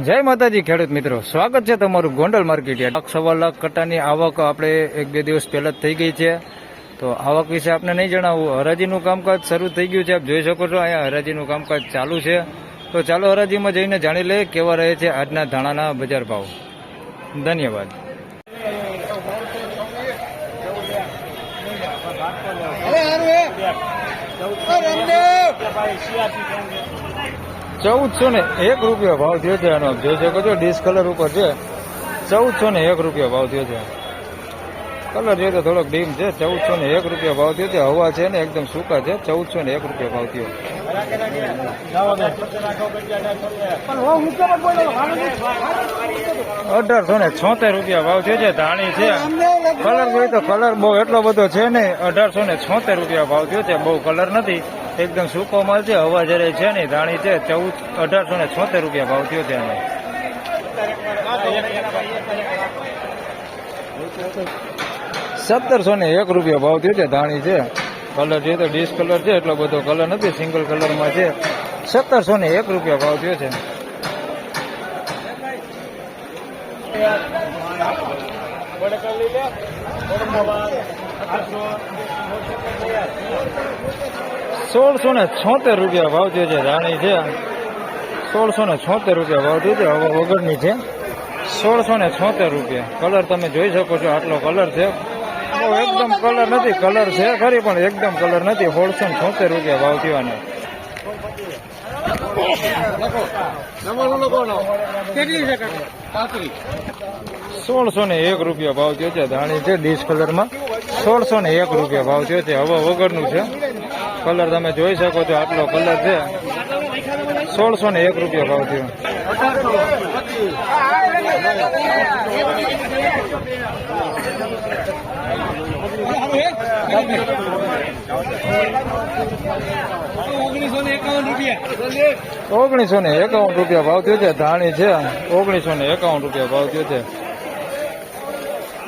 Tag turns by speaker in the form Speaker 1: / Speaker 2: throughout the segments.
Speaker 1: જય માતાજી, ખેડૂત મિત્રો. સ્વાગત છે તમારું ગોંડલ માર્કેટ લાખ, સવા લાખ કટ્ટાની આવક આપણે એક બે દિવસ પહેલા થઈ ગઈ છે. તો આવક વિશે આપણે નહીં જણાવવું હરાજીનું કામકાજ શરૂ થઈ ગયું છે. આપ જોઈ શકો છો, અહીંયા હરાજીનું કામકાજ ચાલુ છે. તો ચાલો હરાજીમાં જઈને જાણી લઈએ કેવા રહે છે આજના ધાણાના બજાર ભાવ. ધન્યવાદ. ચૌદસો ને એક રૂપિયા ભાવ થયો છે આનો. જોઈ શકો છો ડિસ્કલર કલર ઉપર છે. ચૌદસો ને એક રૂપિયા ભાવ થયો છે. કલર જોઈએ તો થોડોક ડીમ છે, ચૌદસો ને એક રૂપિયા ભાવ થયો હવા છે ને એકદમ સૂકા છે, ચૌદસો ને એક રૂપિયા ભાવ થયો. અઢારસો ને છોતેર રૂપિયા ભાવ થયો છે, ધાણી છે. કલર જોઈએ તો કલર બહુ એટલો બધો છે નહીં, અઢારસો ને છોતેર રૂપિયા ભાવ થયો છે, બહુ કલર નથી. એકદમ સૂકો માલ છે, હવા જયારે છે નહીં, ધાણી છે, ચૌદ, અઢારસો ને છોતેર રૂપિયા ભાવ થયો છે એનો. સત્તરસો ને એક રૂપિયા ભાવ થયો છે, ધાણી છે. કલર જોઈએ તો ડીશ કલર છે, એટલો બધો કલર નથી સિંગલ કલરમાં છે. સત્તરસો ને એક રૂપિયા ભાવ થયો છે. સોળસો ને છોતેર રૂપિયા ભાવ થયો છે, ધાણી છે. સોળસો ને છોતેર રૂપિયા ભાવ થયો છે, હવે વગરની છે. સોળસો ને છોતેર રૂપિયા. કલર તમે જોઈ શકો છો, આટલો કલર છે. એકદમ કલર નથી કલર છે ખરી, પણ એકદમ કલર નથી. સોળસો ને છોતેર રૂપિયા ભાવ થયો સોળસો ને એક રૂપિયા ભાવ થયો છે, ધાણી છે ડીશ કલરમાં. સોળસો ને એક રૂપિયા ભાવ થયો છે, હવા વગરનું છે. કલર તમે જોઈ શકો છો, આટલો કલર છે. સોળસો ને એક રૂપિયા ભાવ થયો. ઓગણીસો ને એકાવન રૂપિયા. ભાવ થયો છે ધાણી છે ઓગણીસો ને એકાવન રૂપિયા ભાવ થયો છે.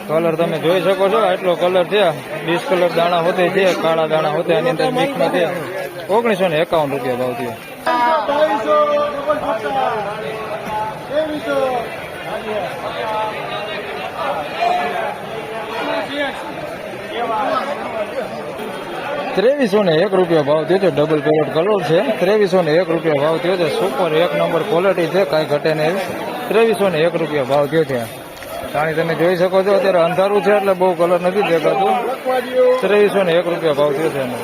Speaker 1: કલર તમે જોઈ શકો છો આટલો કલર છે ડિસ્કલર કલર દાણા હોતે છે કાળા દાણા હોતે એની અંદર મિક્સમાં છે. ઓગણીસો ને એકાવન રૂપિયા ભાવ થયો. ત્રેવીસો ને એક રૂપિયા ભાવ થયો છે. ડબલ પેલેટ કલર છે. ત્રેવીસો ને એક રૂપિયા ભાવ થયો છે. સુપર એક નંબર ક્વોલિટી છે. કાંઈ ઘટે નહીં. ત્રેવીસો ને એક રૂપિયા ભાવ થયો છે. પાણી તમે જોઈ શકો છો, અત્યારે અંધારું છે એટલે બહુ કલર નથી દેખાતું. ત્રેવીસો ને એક રૂપિયા ભાવ થયો છે એનો.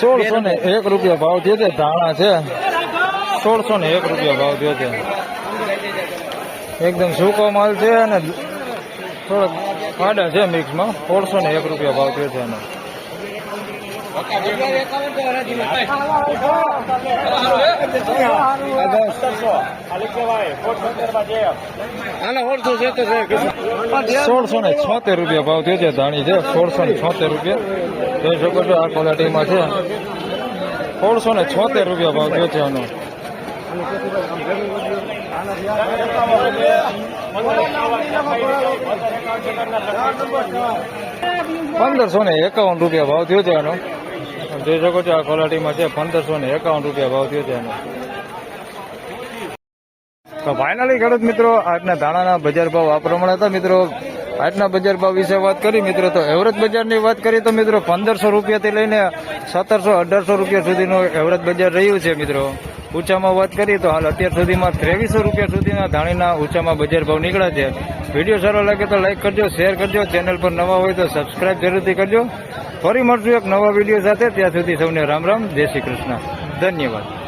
Speaker 1: સોળસો ને એક રૂપિયા ભાવ થયો છે ધાણા છે. સોળસો ને એક રૂપિયા ભાવ થયો છે એકદમ સૂકો માલ છે અને થોડોક ખાડા છે મિક્સમાં. સોળસો ને એક રૂપિયા ભાવ થયો છે એનો. સોળસો ને છોતેર રૂપિયા ભાવ થયો છે, ધાણી છે, સોળસો ને છોતેર રૂપિયા. જોઈ શકો છો, આ ક્વોલિટીમાં છે. સોળસો ને છોતેર રૂપિયા ભાવ થયો છે આનો. પંદરસો ને એકાવન રૂપિયા ભાવ થયો છે આનો. જોઈ શકો છો આ ક્વોલિટીમાં છે, પંદરસો ને એકાવન રૂપિયા ભાવ થયો છે એનો. તો ફાઇનલી ખેડૂત મિત્રો, આજના ધાણાના બજાર ભાવ આ પ્રમાણે હતા. મિત્રો, આજના બજાર ભાવ વિશે વાત કરી. મિત્રો, તો એવરેજ બજારની વાત કરીએ તો મિત્રો, પંદરસો રૂપિયાથી લઈને સત્તરસો અઢારસો રૂપિયા સુધીનું એવરેજ બજાર રહ્યું છે, મિત્રો. ઊંચામાં વાત કરીએ તો હાલ અત્યાર સુધીમાં ત્રેવીસો રૂપિયા સુધીના ધાણીના ઊંચામાં બજાર ભાવ નીકળ્યા છે. વીડિયો સારો લાગે તો લાઇક કરજો, શેર કરજો, ચેનલ પર નવા હોય તો સબસ્ક્રાઇબ જરૂરથી કરજો. ફરી મળશું એક નવા વીડિયો સાથે. ત્યાં સુધી સૌને રામ રામ. જય શ્રી કૃષ્ણ. ધન્યવાદ.